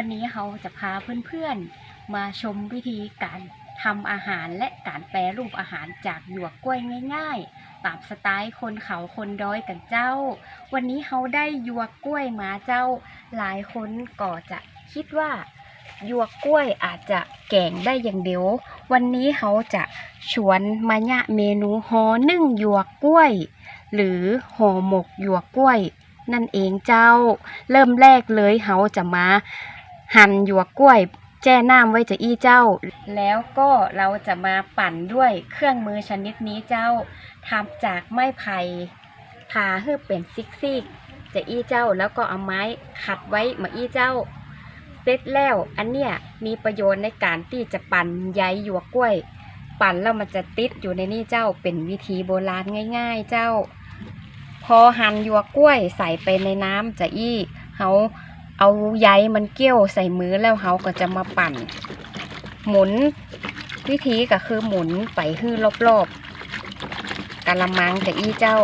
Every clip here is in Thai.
วันนี้เราจะพาเพื่อนๆ มาชมวิธีการทำอาหารและการแปรรูปอาหารจากหยวกกล้วยง่าย ๆ ตามสไตล์คนเขาคนดอยกันเจ้า วันนี้เขาได้หยวกกล้วยมาเจ้า หลายคนก็จะคิดว่าหยวกกล้วยอาจจะแกงได้อย่างเดียว วันนี้เขาจะชวนมาญะเมนูหอนึ่งหยวกกล้วย หรือห่อหมกหยวกกล้วย นั่นเองเจ้า เริ่มแรกเลยเขาจะมา หั่นหยวกกล้วย แจ้น้ำไว้จะอี้เจ้า แล้วก็เราจะมาปั่นด้วยเครื่องมือชนิดนี้เจ้าทำจากไม้ไผ่ผ่าให้เป็นซิกซิกจะอี้เจ้าแล้วก็เอาไม้ขัดไว้มาอี้เจ้าเสร็จแล้วอันเนี้ยมีประโยชน์ในการที่จะปั่นใยหยวกกล้วย ปั่นแล้วมันจะติดอยู่ในนี่เจ้าเป็นวิธีโบราณง่าย ๆ เจ้า พอหั่นหยวกกล้วยใส่ไปในน้ำจะอี้เขา เอาใยมันเกี้ยวใส่มือแล้วเขาก็จะมาปั่น หมุนวิธีก็คือหมุนไปฮื้อรอบๆกะละมังจะอี้เจ้า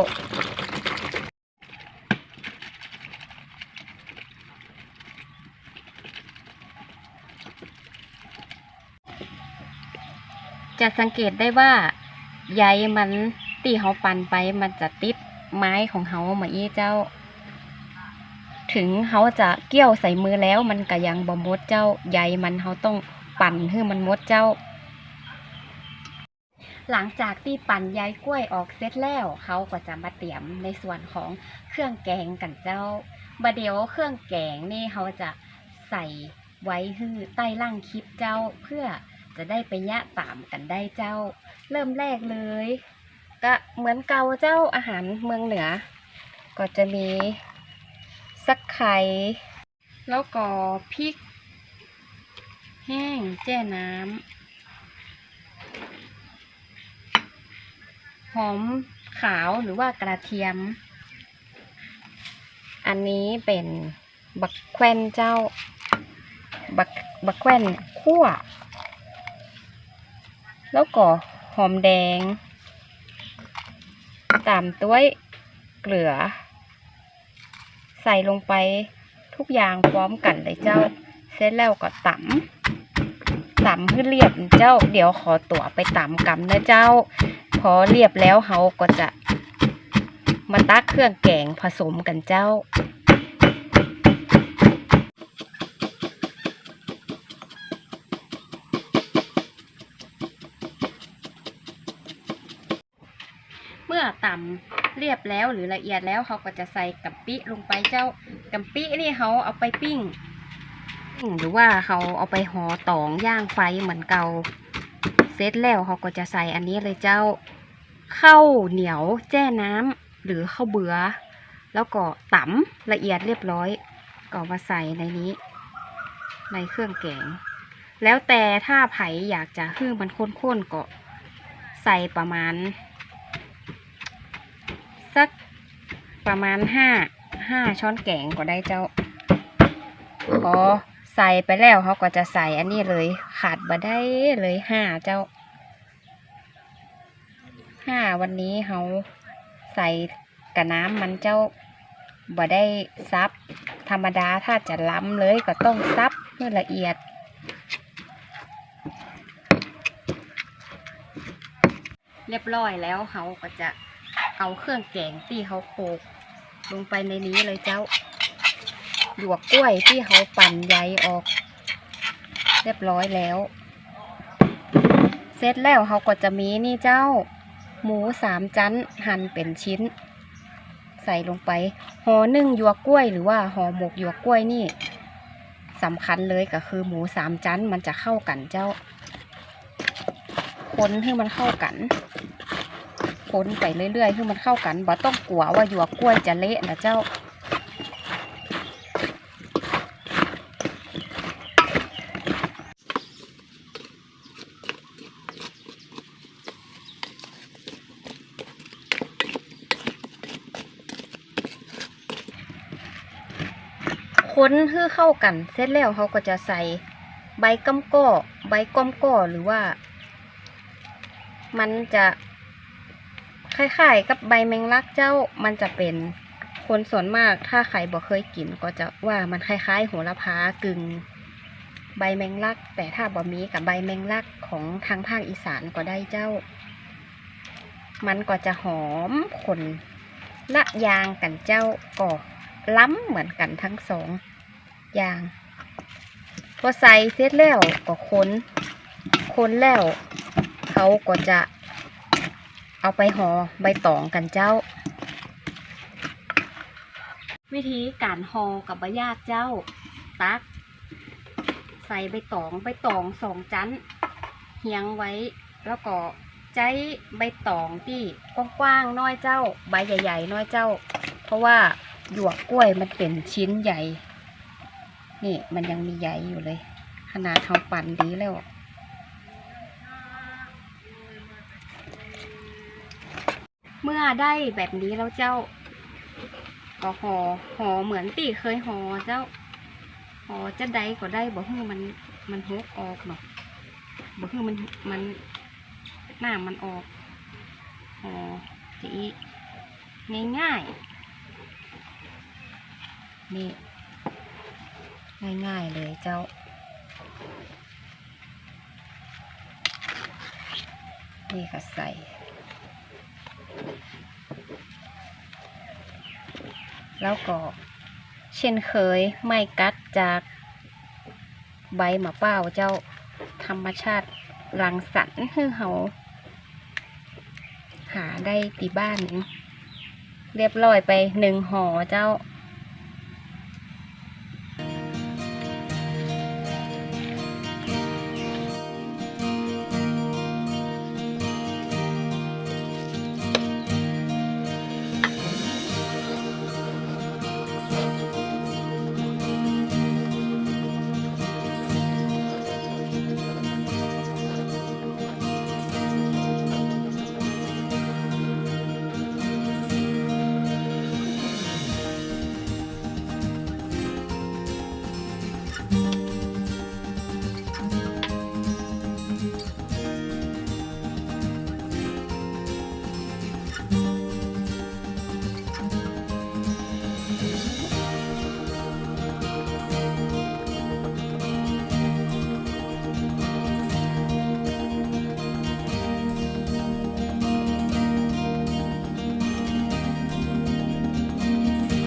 จะสังเกตได้ว่าใยมันตีเขาปั่นไปมันจะติดไม้ของเขามาอี้เจ้า ถึงเขาจะเกี่ยวใส่มือแล้วมันก็ยังบ่มดเจ้าใยมันเขาต้องปั่นให้มันมดเจ้า หลังจากที่ปั่นใยกล้วยออกเสร็จแล้วเขาก็จะมาเตรียมในส่วนของเครื่องแกงกันเจ้าบะเดี๋ยวเครื่องแกงนี่เขาจะใส่ไว้ฮือใต้ล่างคลิปเจ้าเพื่อจะได้ไปยะตามกันได้เจ้า เริ่มแรกเลย ก็เหมือนเกาเจ้าอาหารเมืองเหนือ ก็จะมี สักไข่แล้วก็พริก แห้งแจ้น้ำหอมขาวหรือว่ากระเทียม อันนี้เป็นบักแควนเจ้า บักบักแควนคั่ว แล้วก็หอมแดง ตามด้วยเกลือ ใส่ลงไปทุกอย่างพร้อมกันเลยเจ้า เสร็จแล้วก็ตำตำให้เรียบเจ้า เดี๋ยวขอตัวไปตำกำนะเจ้า พอเรียบแล้วเขาก็จะ มาตักเครื่องแกงผสมกันเจ้าเมื่อตำ เรียบแล้วหรือละเอียดแล้วเขาก็จะใส่กะปิลงไปเจ้ากะปินี่เขาเอาไปปิ้งหรือว่าเขาเอาไปห่อตองย่างไฟเหมือนเกาเสร็จแล้วเขาก็จะใส่อันนี้เลยเจ้าข้าวเหนียวแจ้น้ำหรือข้าวเบือ แล้วก็ตำละเอียดเรียบร้อยก็มาใส่ในนี้ ในเครื่องแกง แล้วแต่ถ้าไผ่อยากจะให้มันข้นๆก็ใส่ประมาณ สัก ประมาณห้าห้าช้อนแกงก็ได้เจ้าพอใส่ไปแล้วเขาก็จะใส่อันนี้เลยขาดบ่ได้เลยห้าเจ้าห้าวันนี้เขาใส่กระน้ำมันเจ้าบ่ได้ซับ ธรรมดาถ้าจะล้ำเลยก็ต้องซับเพื่อละเอียด เรียบร้อยแล้วเขาก็จะเอาเครื่องแกงที่เขาโขลก ลงไปในนี้เลยเจ้า หยวกกล้วยที่เขาปั่นใยออก เรียบร้อยแล้ว เสร็จแล้วเขาก็จะมีนี่เจ้า หมูสามชั้นหั่นเป็นชิ้น ใส่ลงไปห่อนึ่งหยวกกล้วยหรือว่าห่อหมกหยวกกล้วยนี่สำคัญเลยก็คือหมูสามชั้นมันจะเข้ากันเจ้า คนให้มันเข้ากัน คนไปเรื่อยๆให้มันเข้ากันบ่ต้องกลัวว่าหยวกกล้วยจะเละนะเจ้าค้นให้เข้ากันเสร็จแล้วเขาก็จะใส่ใบกำก้อใบก้อมก้อหรือว่า มันจะ คล้ายๆกับใบแมงลักเจ้ามันจะเป็นคนส่วนมากถ้าใครบ่เคยกินก็จะว่ามันคล้ายๆโหระพากึ่งใบแมงลัก แต่ถ้าบ่มีกับใบแมงลักของทางภาคอีสานก็ได้เจ้า มันก็จะหอมขนละยางกันเจ้าก็ล้ำเหมือนกันทั้งสองอย่างพอใส่เสร็จแล้วก็คนคนแล้ว เขาก็จะ เอาไปห่อใบตองกันเจ้า วิธีการห่อกับใบยากเจ้า ตัก ใส่ใบตองใบตองสองจันเฮียงไว้แล้วก็ใจใบตองที่กว้างๆน้อยเจ้า ใบใหญ่ๆน้อยเจ้า เพราะว่าหยวกกล้วยมันเป็นชิ้นใหญ่ นี่มันยังมีใหญ่อยู่เลย ขนาดเขาปั่นดีแล้ว เมื่อได้แบบนี้แล้วเจ้าก็ห่อห่อเหมือนตีเคยห่อเจ้าห่อจะได้ก็ได้บ่ฮื้อมันมันหกออกเนาะบ่ฮื้อมันมันหน้ามันออกห่อจะอีง่ายนี่ง่ายๆเลยเจ้านี่ค่ะใส่ แล้วก็เช่นเคยไม่กัดจากใบมะเป้าเจ้าธรรมชาติรังสรรค์ให้เฮาหาได้ตีบ้าน เรียบร้อยไปหนึ่งห่อเจ้า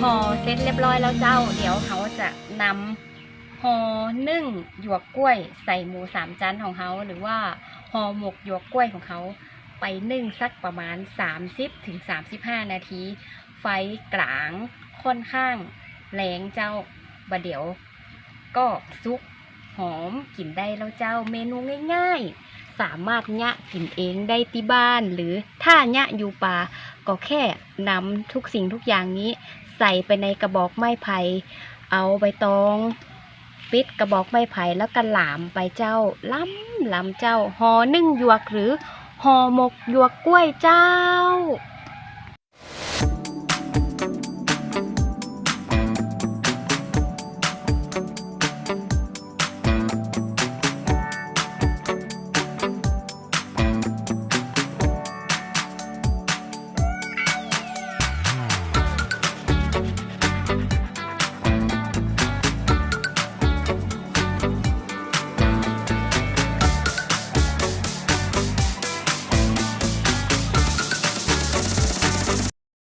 ห่อเสร็จเรียบร้อยแล้วเจ้า เดี๋ยวเขาจะนำห่อนึ่งหยวกกล้วย ใส่หมูสามชั้นของเขาหรือว่าห่อหมกหยวกกล้วยของเขาไปนึ่งสักประมาณ 30ถึง35 นาที ไฟกลางค่อนข้างแรงเจ้าบะเดี๋ยว ก็ซุกหอมกินได้แล้วเจ้าเมนูง่ายๆ สามารถยะกินเองได้ที่บ้าน หรือถ้ายะอยู่ป่าก็แค่นำทุกสิ่งทุกอย่างนี้ ใส่ไปในกระบอกไม้ไผ่เอาใบตองปิดกระบอกไม้ไผ่แล้วก็หลามไปเจ้าล้ำล้ำเจ้าห่อนึ่งหยวกหรือห่อหมกหยวกกล้วยเจ้า